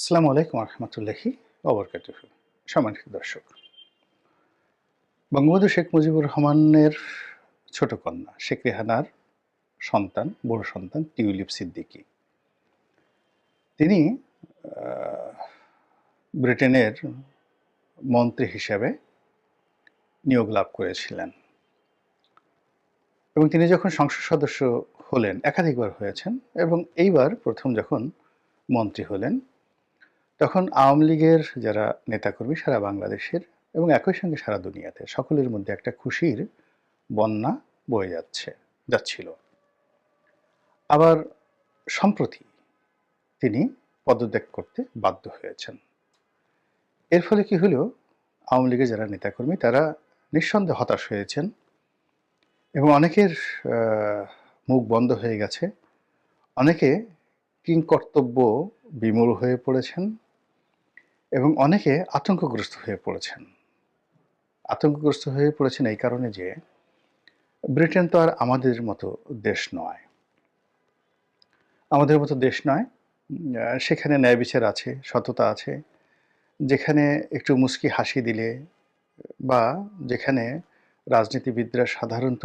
আসসালামু আলাইকুম রহমতুল্লাহি অবরকাত সম্মানিত দর্শক, বঙ্গবন্ধু শেখ মুজিবুর রহমানের ছোট কন্যা শেখ রেহানার সন্তান, বড় সন্তান টিউলিপ সিদ্দিকী। তিনি ব্রিটেনের মন্ত্রী হিসেবে নিয়োগ লাভ করেছিলেন। এবং তিনি যখন সংসদ সদস্য হলেন, একাধিকবার হয়েছেন এবং এইবার প্রথম যখন মন্ত্রী হলেন তখন আওয়ামী লীগের যারা নেতাকর্মী সারা বাংলাদেশের এবং একই সঙ্গে সারা দুনিয়াতে সকলের মধ্যে একটা খুশির বন্যা বয়ে যাচ্ছে, যাচ্ছিল। আবার সম্প্রতি তিনি পদত্যাগ করতে বাধ্য হয়েছেন। এর ফলে কি হলো? আওয়ামী লীগের যারা নেতাকর্মী তারা নিঃসন্দেহে হতাশ হয়েছেন এবং অনেকের মুখ বন্ধ হয়ে গেছে। অনেকে কিংকর্তব্য বিমূল হয়ে পড়েছেন। এবং অনেকে আতঙ্কগ্রস্ত হয়ে পড়েছেন। আতঙ্কগ্রস্ত হয়ে পড়েছেন এই কারণে যে, ব্রিটেন তো আর আমাদের মতো দেশ নয়। আমাদের মতো দেশ নয় সেখানে ন্যায় বিচার আছে, সততা আছে। যেখানে একটু মুস্কি হাসি দিলে বা যেখানে রাজনীতিবিদরা সাধারণত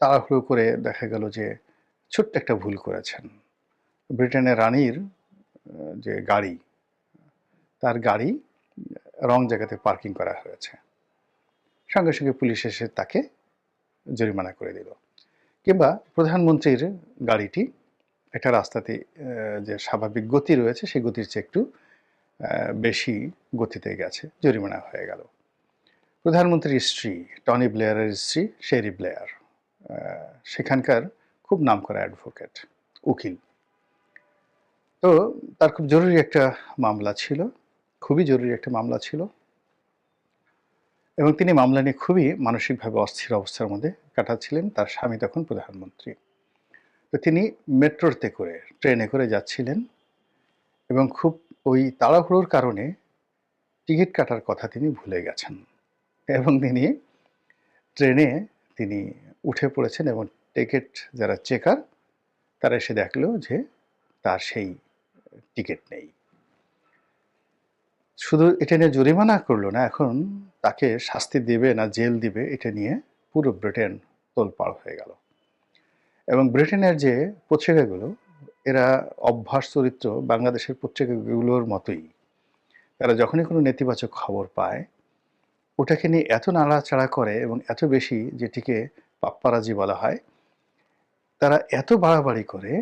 তাড়াহুড়ো করে দেখা গেল যে, ছোট্ট একটা ভুল করেছেন। ব্রিটেনের রানীর যে গাড়ি, তার গাড়ি রং জায়গাতে পার্কিং করা হয়েছে। সঙ্গে সঙ্গে পুলিশ এসে তাকে জরিমানা করে দিল। কিংবা প্রধানমন্ত্রীর গাড়িটি একটা রাস্তাতে যে স্বাভাবিক গতি রয়েছে, সেই গতির চেয়ে একটু বেশি গতিতে গেছে, জরিমানা হয়ে গেল। প্রধানমন্ত্রীর স্ত্রী, টনি ব্লেয়ারের স্ত্রী, শেরি ব্লেয়ার সেখানকার খুব নামকরা অ্যাডভোকেট, উকিল। তো তার খুব জরুরি একটা মামলা ছিল, খুবই জরুরি একটা মামলা ছিল। এবং তিনি মামলা নিয়ে খুবই মানসিকভাবে অস্থির অবস্থার মধ্যে কাটাচ্ছিলেন তার স্বামী তখন প্রধানমন্ত্রী। তো তিনি মেট্রোতে করে, ট্রেনে করে যাচ্ছিলেন এবং খুব ওই তাড়াহুড়োর কারণে টিকিট কাটার কথা তিনি ভুলে গেছেন। এবং তিনি ট্রেনে তিনি উঠে পড়েছেন এবং টিকিট, যারা চেকার, তারা এসে দেখল যে তার সেই টিকিট নেই। শুধু এটা নিয়ে জরিমানা করল না, এখন তাকে শাস্তি দিবে না জেল দিবে, এটা নিয়ে পুরো ব্রিটেন তোলপাড় হয়ে গেল। এবং ব্রিটেনের যে পত্রিকাগুলো, এরা অভ্যাস চরিত্র বাংলাদেশের পত্রিকাগুলোর মতোই। তারা যখনই কোনো নেতিবাচক খবর পায়, ওটাকে নিয়ে এত নাড়াচাড়া করে এবং এত বেশি যেটিকে পাপ্পারাজি বলা হয়, তারা এত বাড়াবাড়ি করে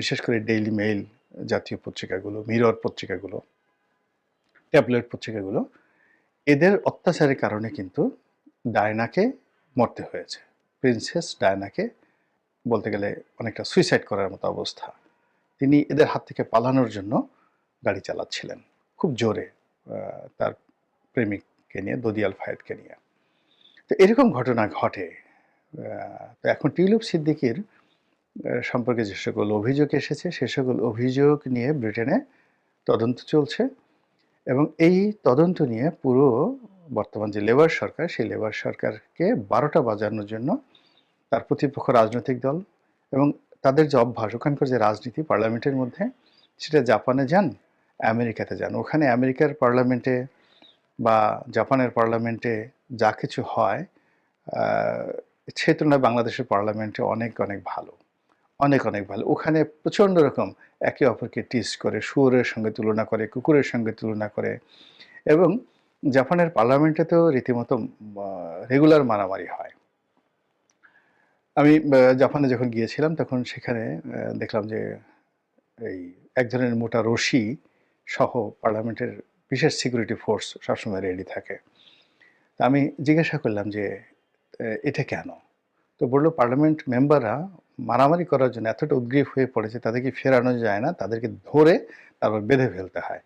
বিশেষ করে ডেইলি মেইল জাতীয় পত্রিকাগুলো মিরর পত্রিকাগুলো ট্যাবলেট পত্রিকাগুলো, এদের অত্যাচারের কারণে কিন্তু ডায়নাকে মরতে হয়েছে। প্রিন্সেস ডায়নাকে বলতে গেলে অনেকটা সুইসাইড করার মতো অবস্থা। তিনি এদের হাত থেকে পালানোর জন্য গাড়ি চালাচ্ছিলেন। খুব জোরে তার প্রেমিককে নিয়ে, দদিয়াল ফায়েদকে নিয়ে। তো এরকম ঘটনা ঘটে। তো এখন টিউলিপ সিদ্দিকির সম্পর্কে যে সকল অভিযোগ এসেছে, সে সকল অভিযোগ নিয়ে ব্রিটেনে তদন্ত চলছে এবং এই তদন্ত নিয়ে পুরো বর্তমান যে লেবার সরকার, সেই লেবার সরকারকে বারোটা বাজানোর জন্য তার প্রতিপক্ষ রাজনৈতিক দল এবং তাদের যে অভ্যাস, ওখানকার যে রাজনীতি পার্লামেন্টের মধ্যে, সেটা জাপানে যান, আমেরিকাতে যান। ওখানে আমেরিকার পার্লামেন্টে বা জাপানের পার্লামেন্টে যা কিছু হয় সে তুলনায় বাংলাদেশের পার্লামেন্টে অনেক অনেক ভালো। অনেক অনেক ভালো। ওখানে প্রচণ্ড রকম একে অপরকে টিস করে, শুয়োরের সঙ্গে তুলনা করে, কুকুরের সঙ্গে তুলনা করে এবং জাপানের পার্লামেন্টে তো রীতিমতো রেগুলার মারামারি হয়। আমি জাপানে যখন গিয়েছিলাম তখন সেখানে দেখলাম যে এই এক ধরনের মোটা রশি সহ পার্লামেন্টের বিশেষ সিকিউরিটি ফোর্স সবসময় রেডি থাকে। আমি জিজ্ঞাসা করলাম যে এটা কেন? তো বলল, পার্লামেন্ট মেম্বাররা মারামারি করার জন্য এতটা উদ্গ্রীব হয়ে পড়েছে, তাদেরকে ফেরানো যায় না, তাদেরকে ধরে তারপর বেঁধে ফেলতে হয়।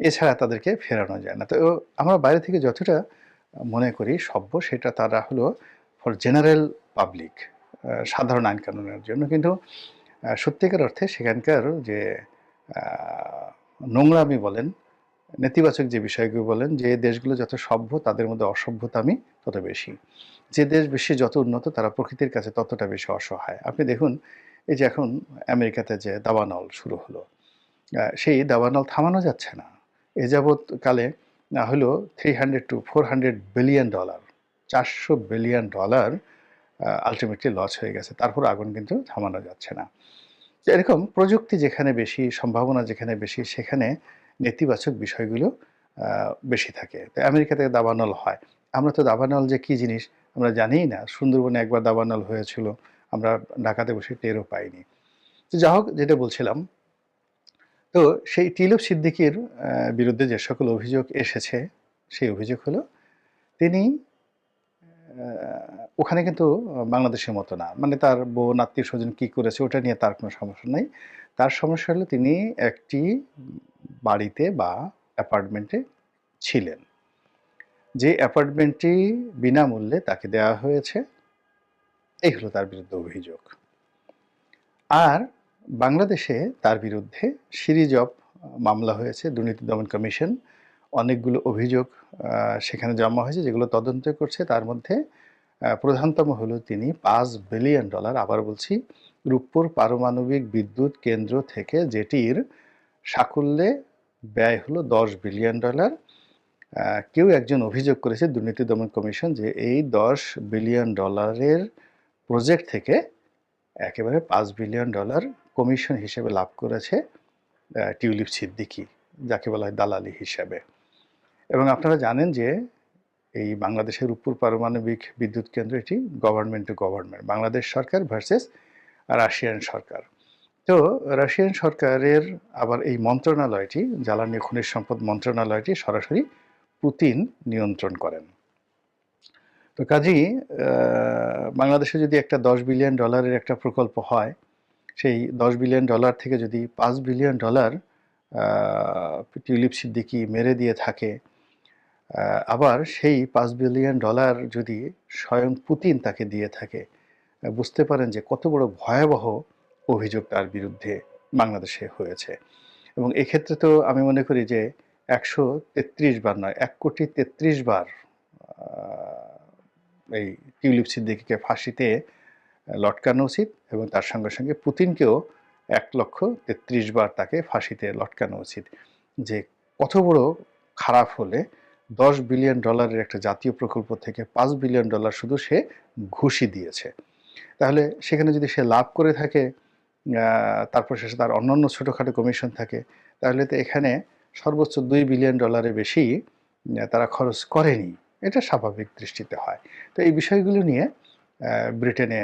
এছাড়া তাদেরকে ফেরানো যায় না। তো আমরা বাইরে থেকে যতটা মনে করি সভ্য, সেটা তারা হলো ফর জেনারেল পাবলিক সাধারণ আইন কানুনের জন্য। কিন্তু সত্যিকার অর্থে সেখানকার যে নোংরামি বলেন নেতিবাচক যে বিষয়গুলো বলেন, যে দেশগুলো যত সভ্য তাদের মধ্যে অসভ্যতামি তত বেশি। যে দেশ বেশি যত উন্নত তারা প্রকৃতির কাছে ততটা বেশি অসহায়। আপনি দেখুন, এই যে এখন আমেরিকাতে যে দাবানল শুরু হলো সেই দাবানল থামানো যাচ্ছে না। এ যাবৎকালে হলো three hundred to four hundred billion dollar চারশো বিলিয়ন ডলার আলটিমেটলি লস হয়ে গেছে। তারপর আগুন কিন্তু থামানো যাচ্ছে না। এরকম প্রযুক্তি যেখানে বেশি, সম্ভাবনা যেখানে বেশি, সেখানে নেতিবাচক বিষয়গুলো বেশি থাকে। তো আমেরিকাতে দাবানল হয়। আমরা তো দাবানল যে কি জিনিস আমরা জানিই না। সুন্দরবনে একবার দাবানল হয়েছিল, আমরা ঢাকাতে বসে টেরও পাইনি। তো যা হোক, যেটা বলছিলাম, তো সেই টিলুপ সিদ্দিকির বিরুদ্ধে যে সকল অভিযোগ এসেছে, সেই অভিযোগ হলো, তিনি ওখানে কিন্তু বাংলাদেশের মতো না। মানে তার বোন আত্মীয় স্বজন কী করেছে, ওটা নিয়ে তার কোনো সমস্যা নেই। তার সমস্যা হলো তিনি একটি বাড়িতে বা অ্যাপার্টমেন্টে ছিলেন। যে অ্যাপার্টমেন্টটি বিনামূল্যে তাকে দেওয়া হয়েছে, এই হলো তার বিরুদ্ধে অভিযোগ। আর বাংলাদেশে তার বিরুদ্ধে সিরিজ অফ মামলা হয়েছে, দুর্নীতি দমন কমিশন। অনেকগুলো অভিযোগ সেখানে জমা হয়েছে, যেগুলো তদন্ত করছে। তার মধ্যে প্রধানতম হলো তিনি পাঁচ বিলিয়ন ডলার, আবার বলছি রূপপুর পারমাণবিক বিদ্যুৎ কেন্দ্র থেকে যেটির সাকুল্যে ব্যয় হলো দশ বিলিয়ন ডলার। কেউ একজন অভিযোগ করেছে দুর্নীতি দমন কমিশন যে এই দশ বিলিয়ন ডলারের প্রজেক্ট থেকে একেবারে পাঁচ বিলিয়ন ডলার কমিশন হিসেবে লাভ করেছে টিউলিপ সিদ্দিকি, যাকে বলা হয় দালালি হিসাবে। এবং আপনারা জানেন যে এই বাংলাদেশের উপর পারমাণবিক বিদ্যুৎ কেন্দ্র এটি গভর্নমেন্ট টু গভর্নমেন্ট বাংলাদেশ সরকার ভার্সেস রাশিয়ান সরকার। তো রাশিয়ান সরকারের আবার এই মন্ত্রণালয়টি, জ্বালানি খনিজ সম্পদ মন্ত্রণালয়টি সরাসরি পুতিন নিয়ন্ত্রণ করেন। তো কাজেই বাংলাদেশে যদি একটা দশ বিলিয়ন ডলারের একটা প্রকল্প হয়, সেই দশ বিলিয়ন ডলার থেকে যদি পাঁচ বিলিয়ন ডলার টিউলিপ সিদ্দিকি মেরে দিয়ে থাকে আবার সেই পাঁচ বিলিয়ন ডলার যদি স্বয়ং পুতিন তাকে দিয়ে থাকে বুঝতে পারেন যে কত বড় ভয়াবহ অভিযোগ তার বিরুদ্ধে বাংলাদেশে হয়েছে। এবং এক্ষেত্রে তো আমি মনে করি যে একশো তেত্রিশ বার নয়, এক কোটি তেত্রিশ বার এই টিউলিপ সিদ্দিকিকে ফাঁসিতে লটকানো উচিত এবং তার সঙ্গে সঙ্গে পুতিনকেও এক লক্ষ তেত্রিশ বার তাকে ফাঁসিতে লটকানো উচিত। যে কত বড় খারাপ হলে দশ বিলিয়ন ডলারের একটা জাতীয় প্রকল্প থেকে পাঁচ বিলিয়ন ডলার শুধু সে ঘুষি দিয়েছে। তাহলে সেখানে যদি সে লাভ করে থাকে তারপর শেষে তার অন্যান্য ছোটোখাটো কমিশন থাকে, তাহলে তো এখানে সর্বোচ্চ দুই বিলিয়ন ডলারের বেশি তারা খরচ করেনি। এটা স্বাভাবিক দৃষ্টিতে হয়। তো এই বিষয়গুলো নিয়ে ব্রিটেনে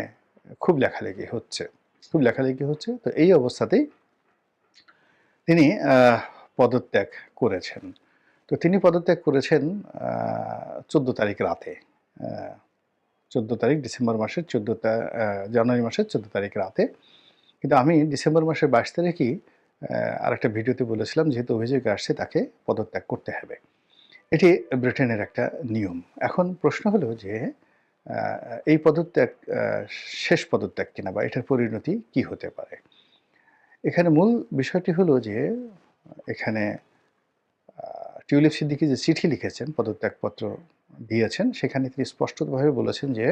খুব লেখালেখি হচ্ছে। খুব লেখালেখি হচ্ছে। তো এই অবস্থাতেই তিনি পদত্যাগ করেছেন। তো তিনি পদত্যাগ করেছেন চোদ্দ তারিখ রাতে। চোদ্দ তারিখ ডিসেম্বর মাসের চোদ্দ জানুয়ারি মাসের চোদ্দ তারিখ রাতে। কিন্তু আমি ডিসেম্বর মাসের বাইশ তারিখই আর একটা ভিডিওতে বলেছিলাম, যেহেতু অভিযোগ আসছে তাকে পদত্যাগ করতে হবে। এটি ব্রিটেনের একটা নিয়ম। এখন প্রশ্ন হলো যে এই পদত্যাগ শেষ পদত্যাগ কিনা বা এটার পরিণতি কি হতে পারে? এখানে মূল বিষয়টি হলো যে, এখানে টিউলিপ সিদ্দিকি যে চিঠি লিখেছেন পদত্যাগপত্র দিয়েছেন, সেখানে তিনি স্পষ্টভাবে বলেছেন যে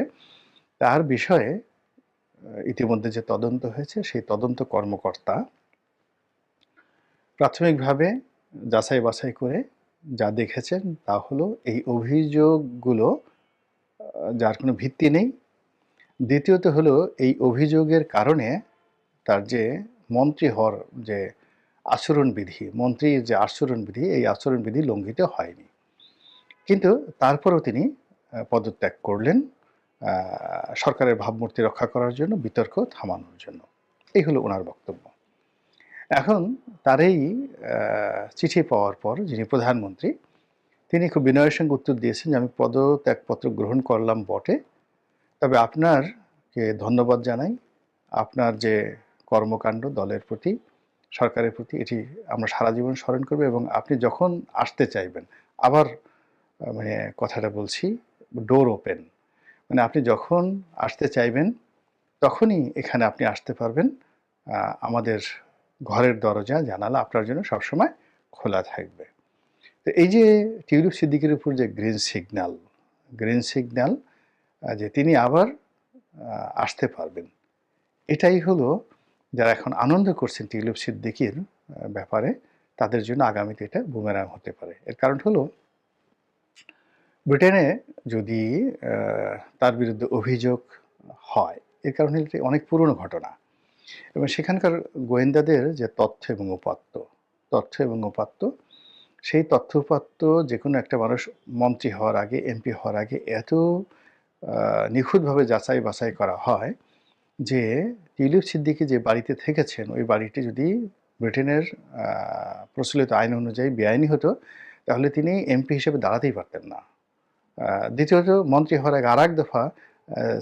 তার বিষয়ে ইতিমধ্যে যে তদন্ত হয়েছে, সেই তদন্ত কর্মকর্তা প্রাথমিকভাবে যাচাই বাছাই করে যা দেখেছেন তা হলো এই অভিযোগগুলো যার কোনো ভিত্তি নেই। দ্বিতীয়ত হলো এই অভিযোগের কারণে তার যে মন্ত্রী হওয়ার যে আচরণবিধি, মন্ত্রীর যে আচরণবিধি, এই আচরণবিধি লঙ্ঘিত হয়নি। কিন্তু তারপরেও তিনি পদত্যাগ করলেন সরকারের ভাবমূর্তি রক্ষা করার জন্য, বিতর্ক থামানোর জন্য। এই হলো ওনার বক্তব্য। এখন তার এই চিঠি পাওয়ার পর যিনি প্রধানমন্ত্রী, তিনি খুব বিনয়ের সঙ্গে উত্তর দিয়েছেন যে, আমি পদত্যাগপত্র গ্রহণ করলাম বটে। তবে আপনারকে ধন্যবাদ জানাই। আপনার যে কর্মকাণ্ড দলের প্রতি, সরকারের প্রতি, এটি আমরা সারা জীবন স্মরণ করব এবং আপনি যখন আসতে চাইবেন, আবার মানে কথাটা বলছি ডোর ওপেন মানে আপনি যখন আসতে চাইবেন, তখনই এখানে আপনি আসতে পারবেন। আমাদের ঘরের দরজা, জানালা আপনার জন্য সবসময় খোলা থাকবে। তো এই যে টিউলিপ সিদ্দিকের উপর যে গ্রিন সিগন্যাল গ্রিন সিগন্যাল যে তিনি আবার আসতে পারবেন। এটাই হলো যারা এখন আনন্দ করছেন টিউলিপ সিদ্দিকির ব্যাপারে, তাদের জন্য আগামীতে এটা বুমেরাং হতে পারে। এর কারণ হলো ব্রিটেনে যদি তার বিরুদ্ধে অভিযোগ হয়, এর কারণে এটি অনেক পুরনো ঘটনা। এবং সেখানকার গোয়েন্দাদের যে তথ্য এবং উপাত্ত, তথ্য এবং উপাত্ত, সেই তথ্য উপাত্ত যে কোনো একটা মানুষ মন্ত্রী হওয়ার আগে, এমপি হওয়ার আগে এত নিখুঁতভাবে যাচাই বাছাই করা হয় যে, টিউলিপ সিদ্দিকি যে বাড়িতে থেকেছেন, ওই বাড়িটি যদি ব্রিটেনের প্রচলিত আইন অনুযায়ী বেআইনি হতো, তাহলে তিনি এমপি হিসেবে দাঁড়াতেই পারতেন না। দ্বিতীয়ত মন্ত্রী হওয়ার আগে আর এক দফা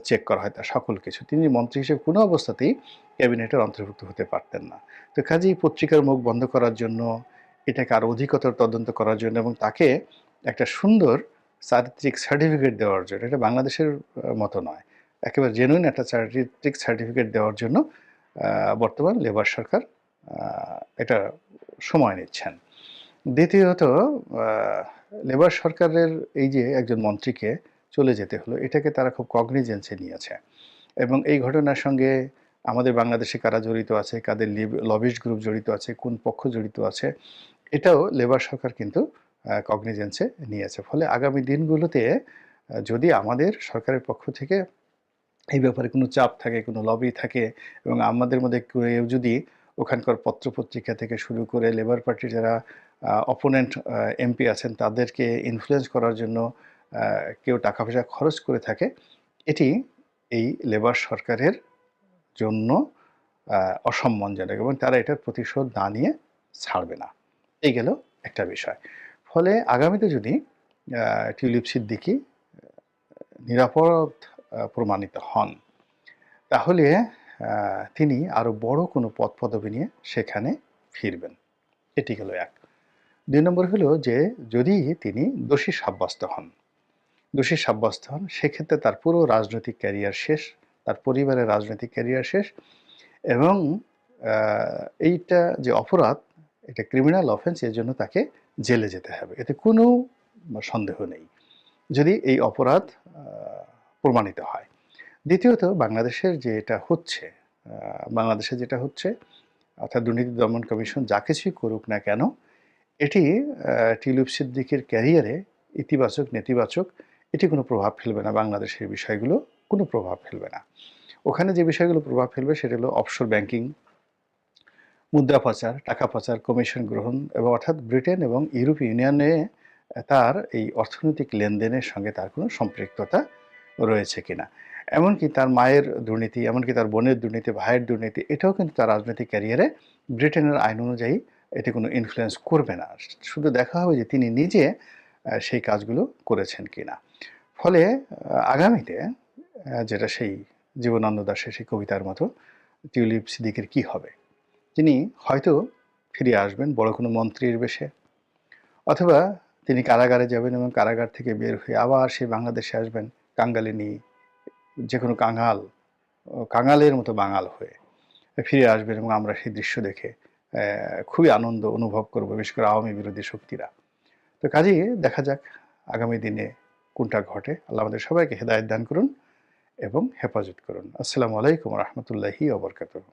চেক করা হয় তার সকল কিছু। তিনি মন্ত্রী হিসেবে কোনো অবস্থাতেই ক্যাবিনেটের অন্তর্ভুক্ত হতে পারতেন না। তো কাজেই পত্রিকার মুখ বন্ধ করার জন্য, এটাকে আরও অধিকতর তদন্ত করার জন্য এবং তাকে একটা সুন্দর চারিত্রিক সার্টিফিকেট দেওয়ার জন্য, এটা বাংলাদেশের মতো নয়। একেবারে জেনুইন একটা চারিত্রিক সার্টিফিকেট দেওয়ার জন্য বর্তমান লেবার সরকার এটা সময় নিচ্ছেন। দ্বিতীয়ত লেবার সরকারের এই যে একজন মন্ত্রীকে চলে যেতে হলো, এটাকে তারা খুব কগনিজেন্সে নিয়েছে। এবং এই ঘটনার সঙ্গে আমাদের বাংলাদেশে কারা জড়িত আছে, কাদের লবিস্ট গ্রুপ জড়িত আছে, কোন পক্ষ জড়িত আছে, এটাও লেবার সরকার কিন্তু কগনিজেন্সে নিয়েছে। ফলে আগামী দিনগুলোতে যদি আমাদের সরকারের পক্ষ থেকে এই ব্যাপারে কোনো চাপ থাকে, কোনো লবি থাকে, এবং আমাদের মধ্যে কেউ যদি ওখানকার পত্রপত্রিকা থেকে শুরু করে লেবার পার্টির যারা অপোনেন্ট এমপি আছেন, তাদেরকে ইনফ্লুয়েন্স করার জন্য কেউ টাকা পয়সা খরচ করে থাকে, এটি এই লেবার সরকারের জন্য অসম্মানজনক এবং তারা এটার প্রতিশোধ না নিয়ে ছাড়বে না। এই গেল একটা বিষয়। ফলে আগামীতে যদি টিউলিপ সিদ্দিকি নিরাপদ প্রমাণিত হন, তাহলে তিনি আরও বড় কোনো পদ পদবি নিয়ে সেখানে ফিরবেন। এটি হলো এক। দুই নম্বর হলো যে, যদি তিনি দোষী সাব্যস্ত হন, দোষী সাব্যস্ত হন, সেক্ষেত্রে তার পুরো রাজনৈতিক ক্যারিয়ার শেষ, তার পরিবারের রাজনৈতিক ক্যারিয়ার শেষ এবং এইটা যে অপরাধ, এটা ক্রিমিনাল অফেন্স এর জন্য তাকে জেলে যেতে হবে। এতে কোনো সন্দেহ নেই, যদি এই অপরাধ প্রমাণিত হয়। দ্বিতীয়ত, বাংলাদেশের যে এটা হচ্ছে বাংলাদেশে যেটা হচ্ছে, অর্থাৎ দুর্নীতি দমন কমিশন যা কিছুই করুক না কেন এটি টিউলিপ সিদ্দিকের ক্যারিয়ারে ইতিবাচক, নেতিবাচক, এটি কোনো প্রভাব ফেলবে না। বাংলাদেশের বিষয়গুলো কোনো প্রভাব ফেলবে না। ওখানে যে বিষয়গুলো প্রভাব ফেলবে সেটা হলো অফশোর ব্যাংকিং মুদ্রা পাচার টাকা পাচার কমিশন গ্রহণ এবং অর্থাৎ ব্রিটেন এবং ইউরোপীয় ইউনিয়নে তার এই অর্থনৈতিক লেনদেনের সঙ্গে তার কোনো সম্পৃক্ততা রয়েছে কিনা। এমনকি তার মায়ের দুর্নীতি, এমনকি তার বোনের দুর্নীতি, ভাইয়ের দুর্নীতি, এটাও কিন্তু তার রাজনৈতিক ক্যারিয়ারে ব্রিটেনের আইন অনুযায়ী এটি কোনো ইনফ্লুয়েন্স করবে না। শুধু দেখা হবে যে তিনি নিজে সেই কাজগুলো করেছেন কি না ফলে আগামীতে যেটা সেই জীবনানন্দ দাসের সেই কবিতার মতো, টিউলিপ সিদ্দিকের কি হবে? তিনি হয়তো ফিরে আসবেন বড় কোনো মন্ত্রীর বেশে, অথবা তিনি কারাগারে যাবেন এবং কারাগার থেকে বের হয়ে আবার সেই বাংলাদেশে আসবেন, কাঙ্গালিনী যে কোনো কাঙাল কাঙালের মতো বাঙাল হয়ে ফিরে আসবেন এবং আমরা সেই দৃশ্য দেখে খুবই আনন্দ অনুভব করব, বিশেষ করে আওয়ামী বিরোধী শক্তিরা। তো কাজেই দেখা যাক আগামী দিনে কোনটা ঘটে। আল্লাহ আমাদের সবাইকে হেদায়ত দান করুন এবং হেফাজত করুন। আসসালামু আলাইকুম রহমতুল্লাহি ওবরকাতুহ